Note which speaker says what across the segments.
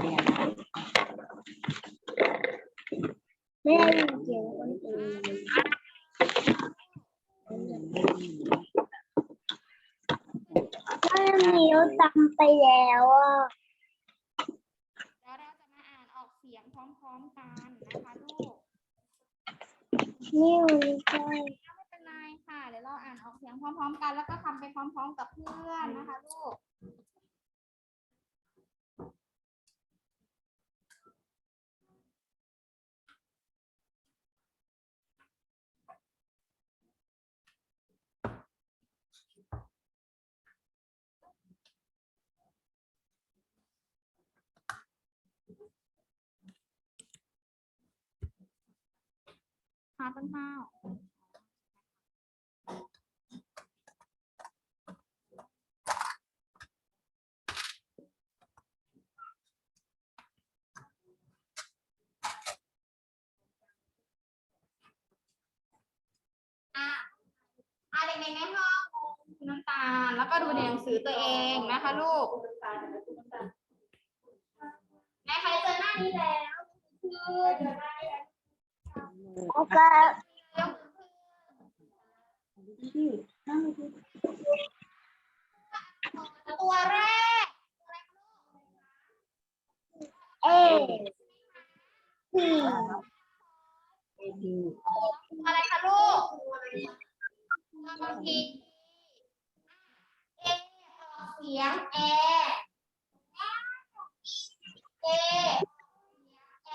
Speaker 1: เรียนนะ
Speaker 2: ไม่ได้ยินเสียงคนอื่นถ้ามีรถตามไปแล้วอะ
Speaker 3: แล้วเราจะมาอ่านออกเสียงพร้อมๆกันนะคะลูก
Speaker 2: นี่มันใช่
Speaker 3: ไม่เป็นไรค่ะ เดี๋ยวเราอ่านออกเสียงพร้อมๆกัน แล้วก็ทำไปพร้อมๆกับเพื่อนนะคะลูก หาต้นข้าวอะอะเด็กๆในห้องน้ำตาล แล้วก็ดูในหนังสือตัวเองนะคะลูกในใครเจอหน้านี้แล้วคือ
Speaker 2: แล้วก็
Speaker 3: ยกมือขึ้นตัวแรก
Speaker 2: เอสี่
Speaker 1: เอที
Speaker 3: อะไรคะลูกบางทีเอออกเสียงแอเอแอ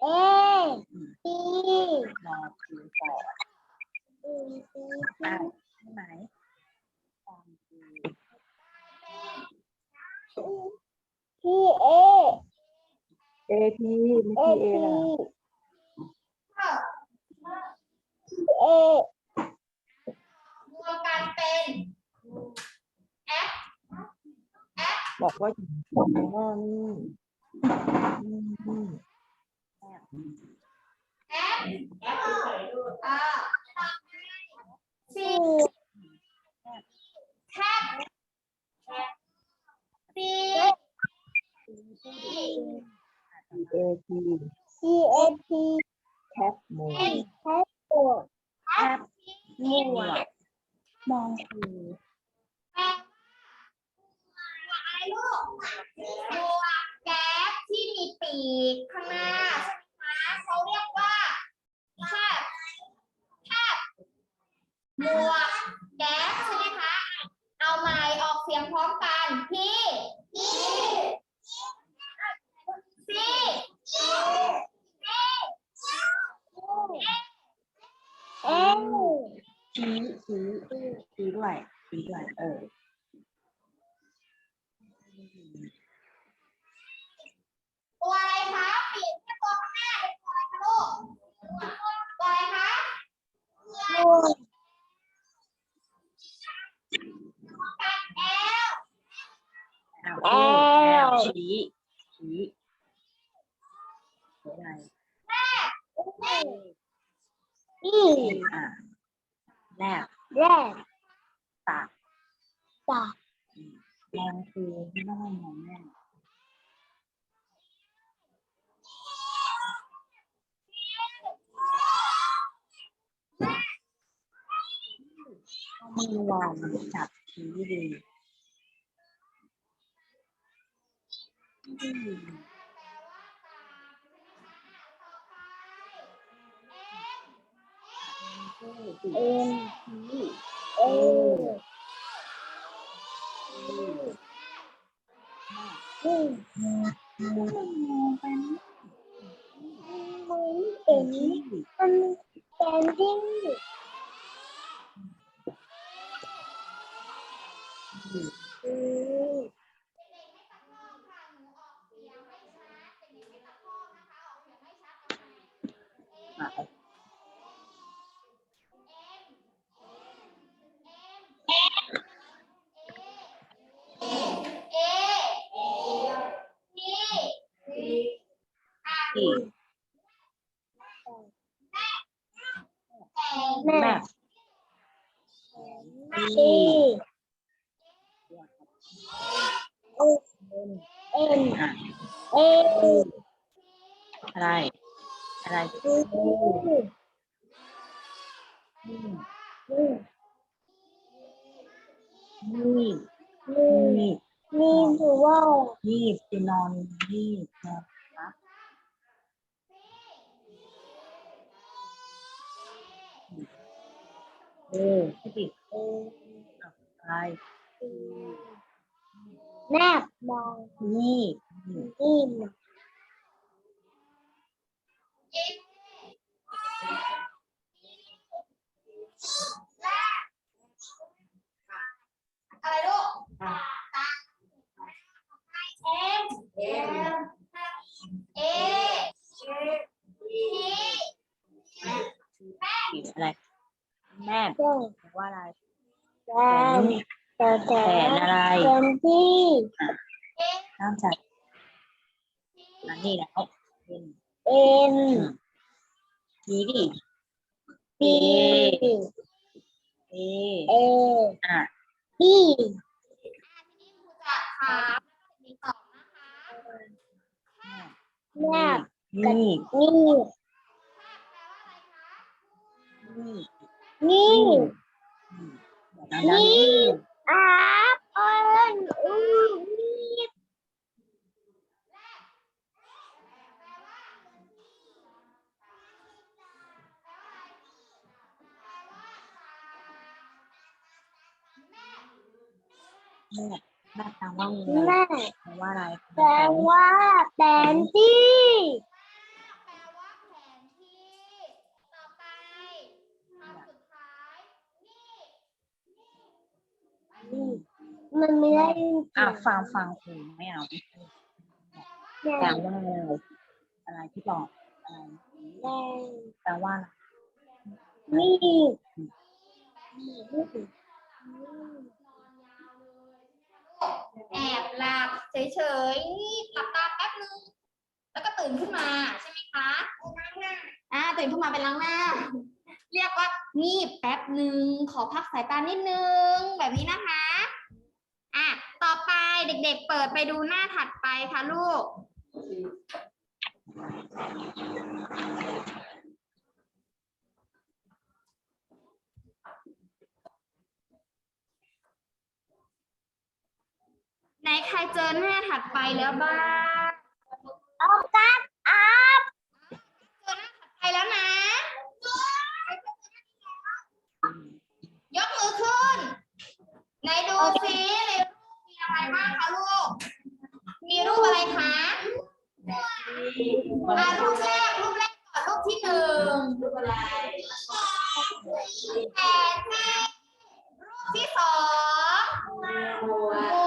Speaker 2: เอสี่
Speaker 1: รอคิวต่อ
Speaker 2: สี่สี่
Speaker 1: ได้ใช่ไหมตามคิว
Speaker 2: ที่เอ
Speaker 1: เอทีไม่
Speaker 2: เอ
Speaker 1: ใช่เอ
Speaker 2: สี่
Speaker 1: นะ
Speaker 2: เอ
Speaker 3: รวมกันเป็นแอป
Speaker 1: บอกว่าอยู่ข้างนอกนี่นี่นี่
Speaker 3: แอปแอปอ่าซี
Speaker 2: สี่
Speaker 3: แท็บซี
Speaker 1: เอที
Speaker 2: สี่เอที
Speaker 1: แคปโม
Speaker 2: แคปตัว
Speaker 1: แคปหมวดมองคือ
Speaker 3: แปลว่าอะไรลูกตัวแก๊สที่มีปีกข้างหน้าใช่ไหมคะเขาเรียกว่าแคบแคบหมวกแก๊สใช่ไหมคะ เอาไม้ออกเสียงพร้อมกันพี่พี่ซีซี
Speaker 2: เอ
Speaker 1: ชี้ชี้ชี้ด้วยชี้ด้วยเออ
Speaker 3: ตัวอะไรคะปีกที่ตัวข้างหน้าเป็นตัวอะไรคะลูกตัวอะไรคะ
Speaker 2: ตัว
Speaker 3: กัด แอล
Speaker 1: ชี้ชี้อะไร
Speaker 2: อี
Speaker 1: อะแรก
Speaker 2: แรก
Speaker 1: ตาก
Speaker 2: ตาม
Speaker 1: องคือไม่ต้องมองแน่เอา มือวางจับชี้ดีอืม
Speaker 2: เอ็นเอ
Speaker 1: อืม
Speaker 2: อืม
Speaker 1: มันมองไปนี่
Speaker 2: มันเป็น
Speaker 1: ชี้
Speaker 2: มันเป็นดิ้ง
Speaker 1: อืม
Speaker 2: อืม
Speaker 1: อะ
Speaker 3: เอที
Speaker 1: อี ก
Speaker 2: แม่
Speaker 1: แม่
Speaker 2: สี่
Speaker 1: เล่น
Speaker 2: N
Speaker 1: อะ
Speaker 2: A
Speaker 1: อะไร อะไร
Speaker 2: U U
Speaker 1: อืม
Speaker 2: U
Speaker 1: นี่นี่
Speaker 2: นี่คือว่า
Speaker 1: นี่คือนอนนี่นะ เออพี่ติเออไร
Speaker 2: แนบมอง
Speaker 1: นี่นี่
Speaker 2: นี่นะ
Speaker 3: อะไรลูกตาเอ็มเอ็มเอที
Speaker 1: อะไร แม่
Speaker 2: เจ้า
Speaker 1: แปลว่าอะไร
Speaker 2: แด
Speaker 1: แข
Speaker 2: ง
Speaker 1: น
Speaker 2: แต่แต่
Speaker 1: แขนอะไร
Speaker 2: แขนที่
Speaker 1: น้ำจัดอันนี้แล้วเป็น
Speaker 2: เอ็น
Speaker 1: นี่ดิ
Speaker 2: บี
Speaker 1: เอ
Speaker 2: เอ
Speaker 1: อะ
Speaker 2: บี
Speaker 3: จะถามมีตอบนะคะ
Speaker 2: แนบ
Speaker 1: นี่
Speaker 2: นี่
Speaker 1: นี่
Speaker 2: นี่อาเอ็นอูนี่
Speaker 1: แม่แม่แปลว่า
Speaker 2: แม่
Speaker 1: แปลว่าอะไร
Speaker 2: แปลว่าแผนที่
Speaker 3: แปลว่าแผนที่ ต่อไปคำสุดท้าย นี่
Speaker 2: มันไม่ได้จริง
Speaker 1: อะฟังฟังครูไม่เอา
Speaker 2: แม่
Speaker 1: แปลว่าอะไรอะไรที่บอกอะไร
Speaker 2: แม่
Speaker 1: แปลว่าอะไร
Speaker 2: นี่
Speaker 3: แอบหลับเฉยๆนี่หลับตาแป๊บนึง แล้วก็ตื่นขึ้นมาใช่ไหมคะอ่าตื่นขึ้นมาเป็นล้างหน้า เรียกว่างีบแป๊บหนึ่งขอพักสายตานิดนึง แบบนี้นะคะ อะต่อไปเด็กๆ เปิดไปดูหน้าถัดไปค่ะลูก ไหนใครเจอหน้าถัดไปแล้วบ้าง
Speaker 2: เอากัดอัพ
Speaker 3: เจอหน้าถัดไปแล้วนะ ยกมือขึ้น ไหนดูซิในรูปมีอะไรบ้างคะลูก มีรูปอะไรคะอ่ารูปแรกรูปแรกก่อนรูปที่หนึ่งรูปอะไรแผนที่รูปที่สอง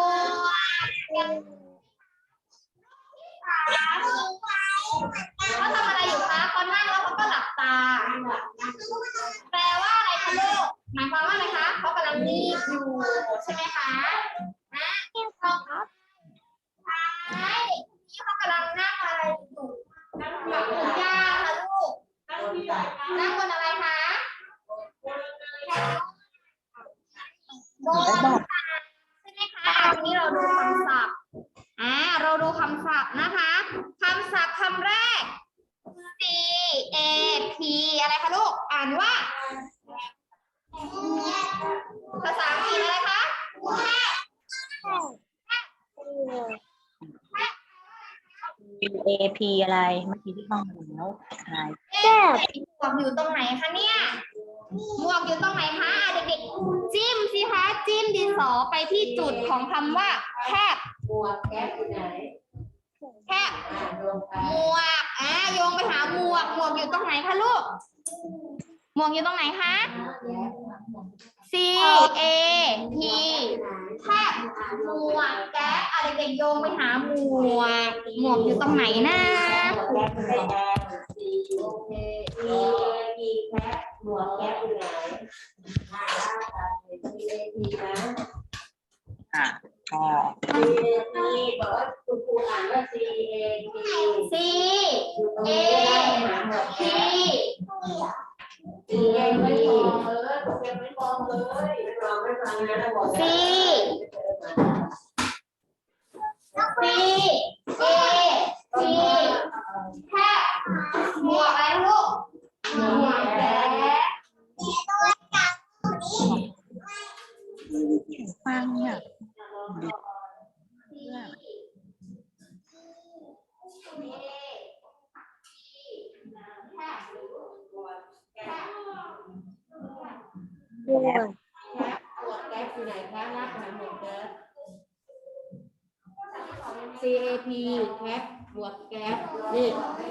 Speaker 3: เอพีอะไรเมื่
Speaker 1: อกี้ที่ห้องหูแล้วอะไร
Speaker 3: แก้หมวกอยู่ตรงไหนคะเนี่ยหมวกอยู่ตรงไหนคะเด็กๆจิ้มสิคะจิ้มดินสอไปที่จุดของคำว่าแคบ
Speaker 4: หมวกแก๊ปอยู่ไหน
Speaker 3: แคบ
Speaker 4: อ่วมกั
Speaker 3: หมวกอ่าโยงไปหาหมวกหมวกอยู่ตรงไหนคะลูกหมวกอยู่ตรงไหนคะ C A P แคบหมวกแก๊ปอะเด็กๆโยงไปหาหมวกหมวกอยู่ตรงไหนนะ
Speaker 4: แก๊ปไม่แดงสีโอเคเอพีแคปหมวกแก๊ปอยู่ไหนอ่าทีเอพีนะ
Speaker 1: อะก็
Speaker 4: ทีเอพีบอกว่าคุณครูอ่านว่า C A P
Speaker 3: C
Speaker 4: อ เสียงไม่พอเลยเสีงไม่พอเลยไม่ฟังไม่ฟังนะบอก
Speaker 3: นะสี่สี่สี่สี่แค่หัวไปลูกหัวกแดง
Speaker 1: ฟังเนี่ย
Speaker 4: แล้ว CAP แคปบวกแคปนี่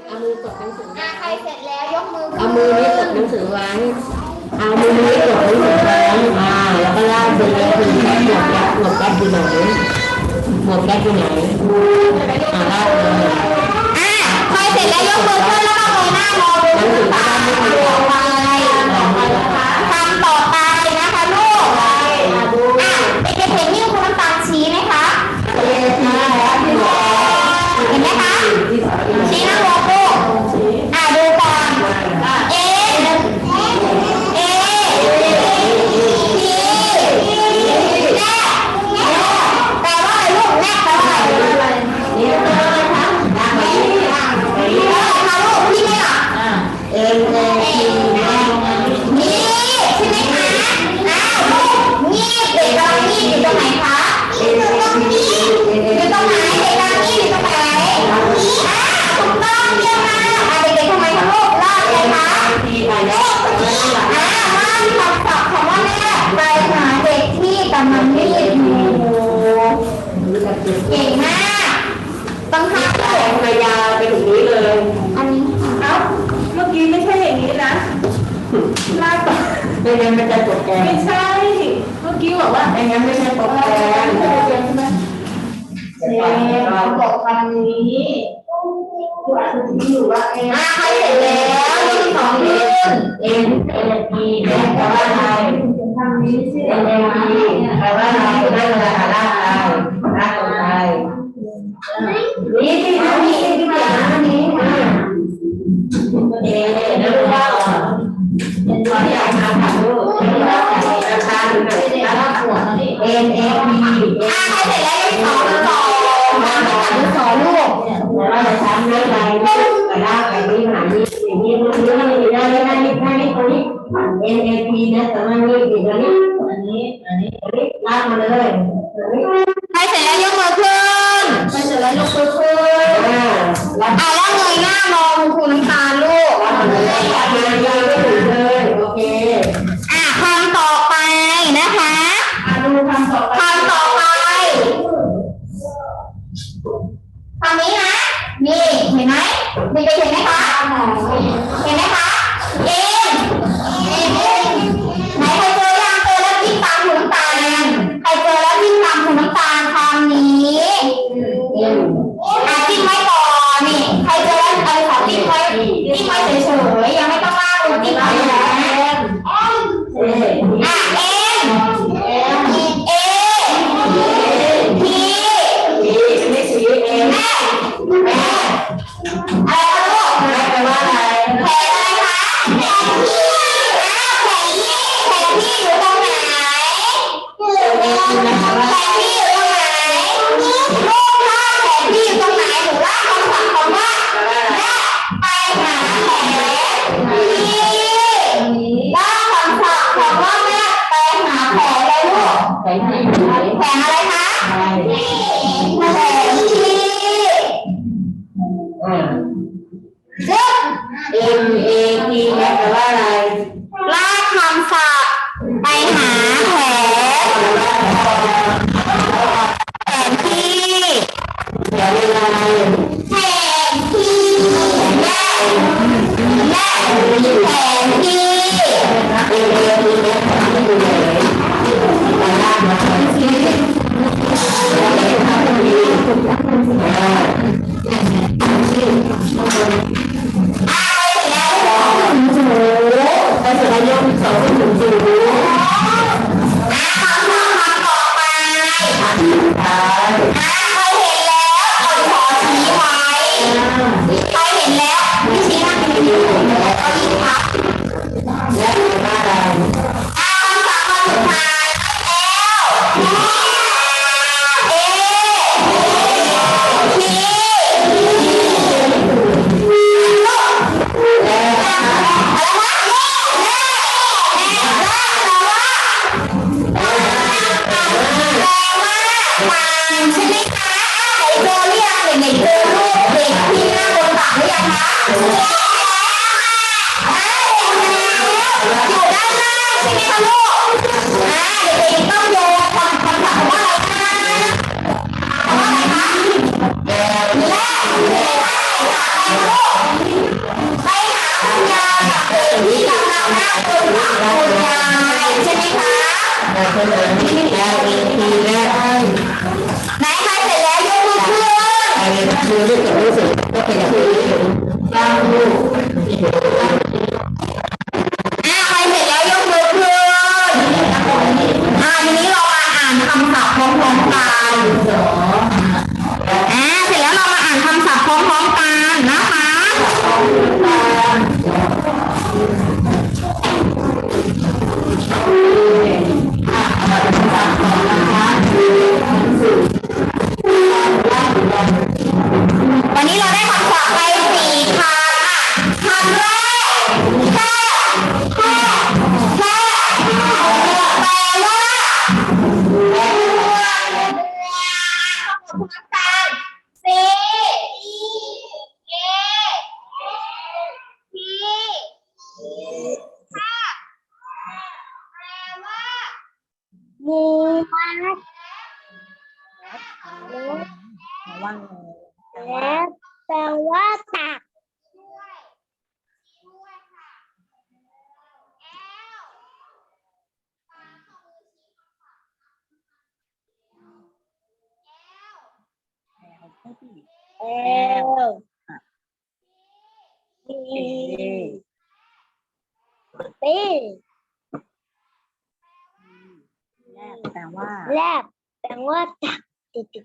Speaker 4: เอามือกดหนังสือ
Speaker 3: อ่ใครเสร็จแล้วยกมือ
Speaker 4: เอามือนี้กดหนังสือไว้เอามือนี้กดหนังสือไว้อ่าแล้วก็ลาก CAP แคปบวกแก๊ปบวกแก๊ปอยู่ไหนบวกแคปอยู่ไหนอ่าลากเลย
Speaker 3: อ่ใครเสร็จแล้วยกมือขึ้นแล้วก็เงยหน้ามอง
Speaker 4: หนังสือ
Speaker 3: ก็ม
Speaker 4: ไม่
Speaker 3: ใช่
Speaker 4: โปแก
Speaker 3: ร
Speaker 4: ไม่
Speaker 1: ใช่ เมื่อกี้บอกว่า
Speaker 4: ไม่งั้นไม่ใช่ตกแก
Speaker 1: ร
Speaker 3: มใช่
Speaker 4: ไหมเนี่
Speaker 3: บอก
Speaker 4: คำนี้ดูอ่านอยู่ว่าเอ็
Speaker 3: ม
Speaker 1: เขา
Speaker 3: เห็นแล้วที่สองยืน
Speaker 4: เอ็น
Speaker 3: เอ็นพีแป
Speaker 4: ลว่าอะไร
Speaker 3: คำที่อเอ็นดีแปลว่าอะไร
Speaker 4: ได้เว
Speaker 3: ลาหา
Speaker 4: ได้
Speaker 3: ห็น
Speaker 4: ไหม
Speaker 3: เด็
Speaker 4: ก
Speaker 3: ๆเห็นไห
Speaker 4: ม
Speaker 3: คะ
Speaker 4: เห็
Speaker 3: นไห
Speaker 2: ม
Speaker 3: คะ A Thank you. แป
Speaker 1: ลว่า แล
Speaker 2: บแปลว่าตักติด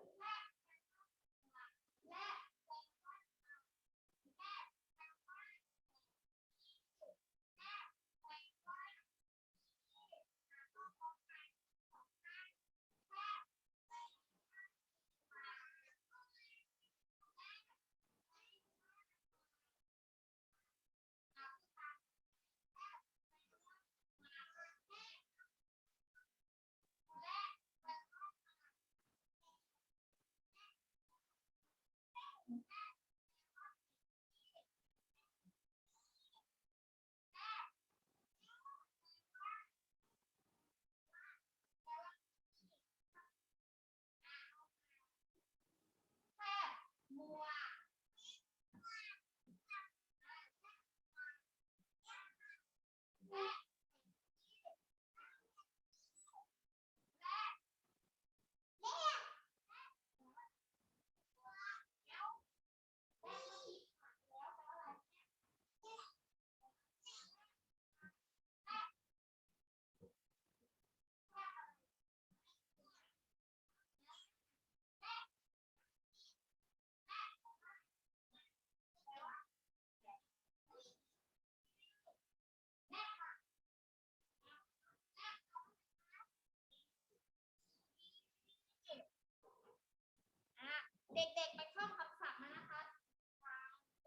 Speaker 2: ด็กๆ ไปท่องคำศัพท์มานะคะ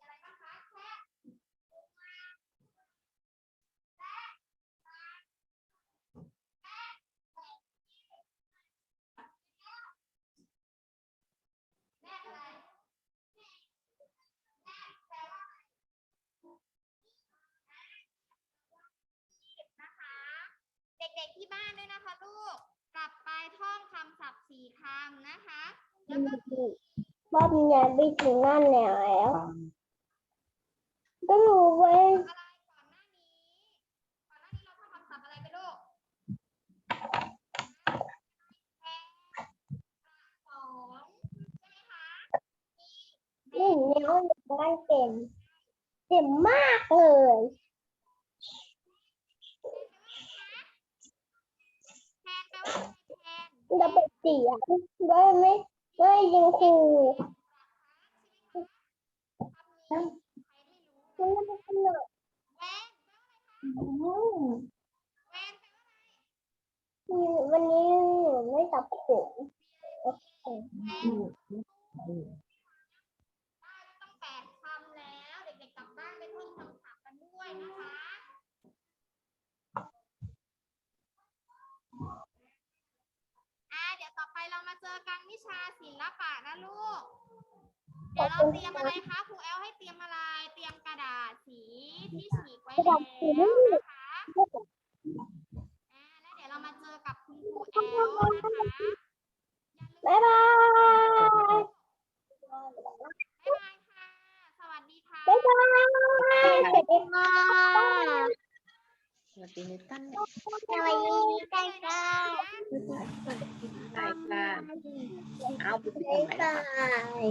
Speaker 2: อะไรบ้างคะแค่แม่อะไรแม่แปลว่าอะไรนะคะเด็กๆ ที่บ้านด้วยนะคะลูก กลับไปท่องคำศัพท์สี่คำนะคะ แล้วก็ บ้านยายไปถึงนั่นแล้วก็รู้ไว้ย
Speaker 3: หนึ่งนิ้วหนึ่ง
Speaker 2: ด้านเต็มเต็มมากเลย
Speaker 3: ระ
Speaker 2: เบิดเสียงด้วไหม ไม่ยิงขู่มันไม่สนุ
Speaker 3: กวันนี้
Speaker 2: ไม่ตับผม
Speaker 5: โอ
Speaker 3: เค เราเตรียมอะไรคะครูแอลให้เตรียมอะไร เตรียมกระดาษสีที่ฉีกไว้แล้ว